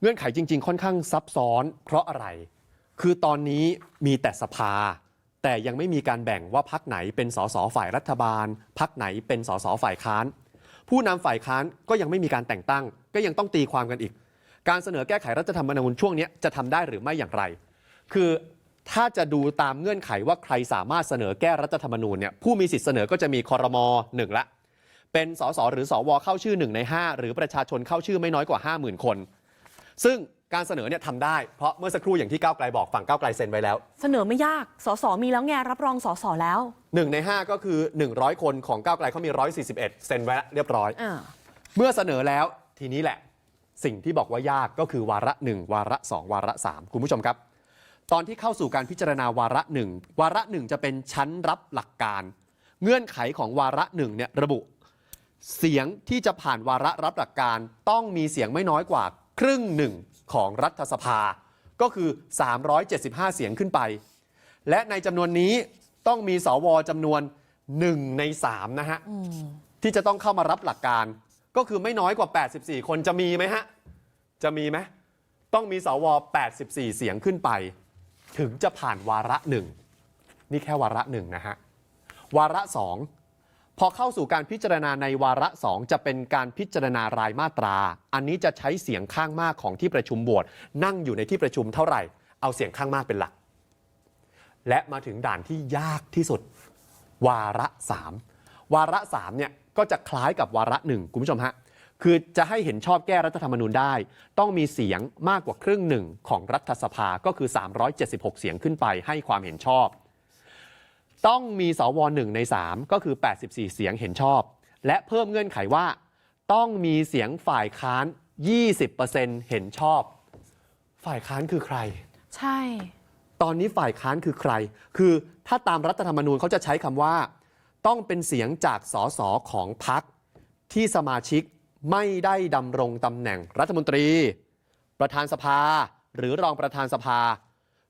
เงื่อนไขจริง ๆ ค่อนข้างซับซ้อน เพราะอะไร คือตอนนี้มีแต่สภา แต่ยังไม่มีการแบ่งว่าพักไหนเป็นสสฝ่ายรัฐบาล พักไหนเป็นสสฝ่ายค้าน ผู้นำฝ่ายค้านก็ยังไม่มีการแต่งตั้ง ก็ยังต้องตีความกันอีก การเสนอแก้ไขรัฐธรรมนูญช่วงนี้จะทำได้หรือไม่อย่างไร คือถ้าจะดูตามเงื่อนไขว่าใครสามารถเสนอแก้รัฐธรรมนูญเนี่ยผู้มีสิทธิ์เสนอก็จะมีคอรมอหนึ่งละเป็นสสหรือสวเข้าชื่อหนึ่งใน5 หรือประชาชนเข้าชื่อไม่น้อยกว่า 50,000 คน ซึ่งการเสนอเนี่ยทำได้เพราะเมื่อสักครู่อย่างที่ก้าวไกลบอกฝั่งก้าวไกลเซ็นไว้แล้ว เสนอไม่ยาก สสมีแล้วไงรับรองสสแล้ว 1 ใน 5 ก็คือ 100 คนของก้าวไกลเขามี 141 เซ็นไว้แล้วเรียบร้อย อ่า เมื่อเสนอแล้วทีนี้แหละ สิ่งที่บอกว่ายากก็คือวาระ 1 วาระ 2 วาระ 3 คุณผู้ชมครับ ตอนที่เข้าสู่การพิจารณาวาระหนึ่งวาระหนึ่งจะเป็นชั้นรับหลักการ เงื่อนไขของวาระหนึ่งเนี่ยระบุ เสียงที่จะผ่านวาระรับหลักการต้องมีเสียงไม่น้อยกว่า ครึ่งหนึ่งของรัฐสภา ก็คือ 375 เสียงขึ้นไป และในจำนวนนี้ต้องมีสวจำนวน 1 ใน 3 นะฮะ ที่จะต้องเข้ามารับหลักการ ก็คือไม่น้อยกว่า 84 คนจะมีไหมฮะ จะมีไหมต้องมีสว 84 เสียงขึ้นไป ถึงจะผ่านวาระหนึ่งนี่แค่วาระหนึ่งนะฮะ วาระสอง พอเข้าสู่การพิจารณาในวาระสองจะเป็นการพิจารณารายมาตรา อันนี้จะใช้เสียงข้างมากของที่ประชุมบวชนั่งอยู่ในที่ประชุมเท่าไหร่ เอาเสียงข้างมากเป็นหลัก และมาถึงด่านที่ยากที่สุด วาระสามวาระสามเนี่ยก็จะคล้ายกับวาระหนึ่งคุณผู้ชมฮะคือจะให้เห็นชอบแก้รัฐธรรมนูญได้ ต้องมีเสียงมากกว่าครึ่งหนึ่งของรัฐสภาก็คือ 376 เสียงขึ้นไปให้ความเห็นชอบ ต้องมีสวหนึ่งใน 3 ก็คือ 84 เสียงเห็นชอบ และเพิ่มเงื่อนไขว่า ต้องมีเสียงฝ่ายค้าน 20%เห็นชอบ ฝ่ายค้านคือใคร ใช่ ตอนนี้ฝ่ายค้านคือใคร คือถ้าตามรัฐธรรมนูญเขาจะใช้คำว่า ต้องเป็นเสียงจากสสของพรรคที่สมาชิกไม่ได้ดำรงตำแหน่งรัฐมนตรี ประธานสภา หรือรองประธานสภา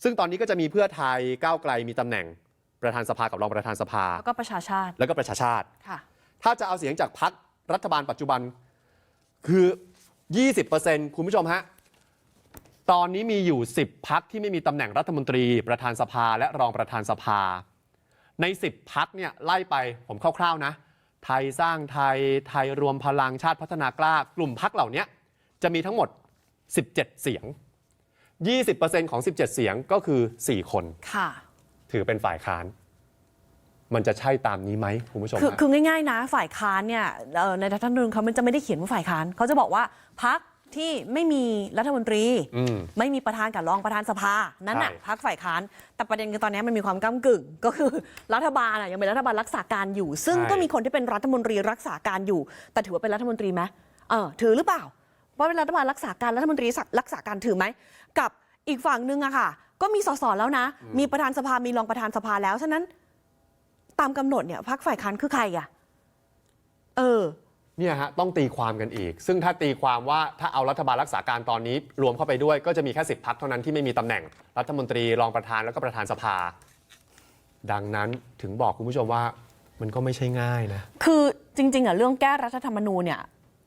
ซึ่งตอนนี้ก็จะมีเพื่อไทยก้าวไกลมีตำแหน่ง ประธานสภากับรองประธานสภา แล้วก็ประชาชาติแล้วก็ประชาชาติ ค่ะ ถ้าจะเอาเสียงจากพรรครัฐบาลปัจจุบันคือ 20%คุณผู้ชมฮะ ตอนนี้มีอยู่ 10 พักที่ไม่มีตำแหน่งรัฐมนตรี ประธานสภาและรองประธานสภา ใน 10 พักเนี่ยไล่ไปผมคร่าวๆนะ ไทยสร้างไทยไทยรวมพลังชาติพัฒนากล้ากลุ่มพักเหล่านี้จะมีทั้งหมด 17 เสียง 20%ของ 17 เสียงก็คือ 4 คน ค่ะ ถือเป็นฝ่ายค้าน มันจะใช่ตามนี้ไหมคุณผู้ชมคือฮะ คือง่ายๆนะ ฝ่ายค้านเนี่ยเอ่อในรัฐธรรมนูญเขามันจะไม่ได้เขียนว่าฝ่ายค้านเขาจะบอกว่าพักที่ไม่มีรัฐมนตรี อืมไม่มีประธานกับรองประธานสภา นั่นน่ะใช่ พักฝ่ายค้าน แต่ประเด็นคือตอนนี้มันมีความก้ากึ่ง ก็คือรัฐบาลอะยังเป็นรัฐบาลรักษาการอยู่ ซึ่งก็มีคนที่เป็นรัฐมนตรีรักษาการอยู่ แต่ถือว่าเป็นรัฐมนตรีไหมเออถือหรือเปล่าว่าเป็นรัฐบาลรักษาการรัฐมนตรีรักษาการถือไหมกับ อีกฝั่งหนึ่งอะค่ะ ก็มีสสแล้วนะ มีประธานสภามีรองประธานสภาแล้ว ฉะนั้น ตามกำหนดเนี่ยพักฝ่ายค้านคือใครอะเออเนี่ยฮะต้องตีความกันอีก ซึ่งถ้าตีความว่าถ้าเอารัฐบาลรักษาการตอนนี้ รวมเข้าไปด้วยก็จะมีแค่สิบพักเท่านั้นที่ไม่มีตำแหน่ง รัฐมนตรีรองประธานแล้วก็ประธานสภา ดังนั้นถึงบอกคุณผู้ชมว่ามันก็ไม่ใช่ง่ายนะ คือจริงๆอะเรื่องแก้รัฐธรรมนูญเนี่ย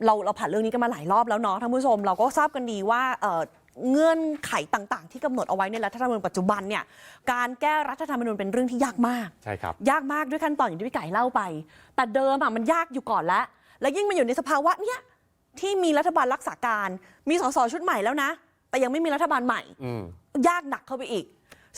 เราเราผ่านเรื่องนี้กันมาหลายรอบแล้วเนาะท่านผู้ชม เราก็ทราบกันดีว่า เอ่อเงื่อนไขต่างๆ ที่กำหนดเอาไว้ในรัฐธรรมนูญปัจจุบันเนี่ยการแก้รัฐธรรมนูญเป็นเรื่องที่ยากมากใช่ครับยากมากด้วยขั้นตอนอย่างที่พี่ไก่เล่าไป แต่เดิมอะมันยากอยู่ก่อนแล้ว และยิ่งมาอยู่ในสภาวะเนี้ยที่มีรัฐบาลรักษาการ มีสสชุดใหม่แล้วนะ แต่ยังไม่มีรัฐบาลใหม่อืมยากหนักเข้าไปอีก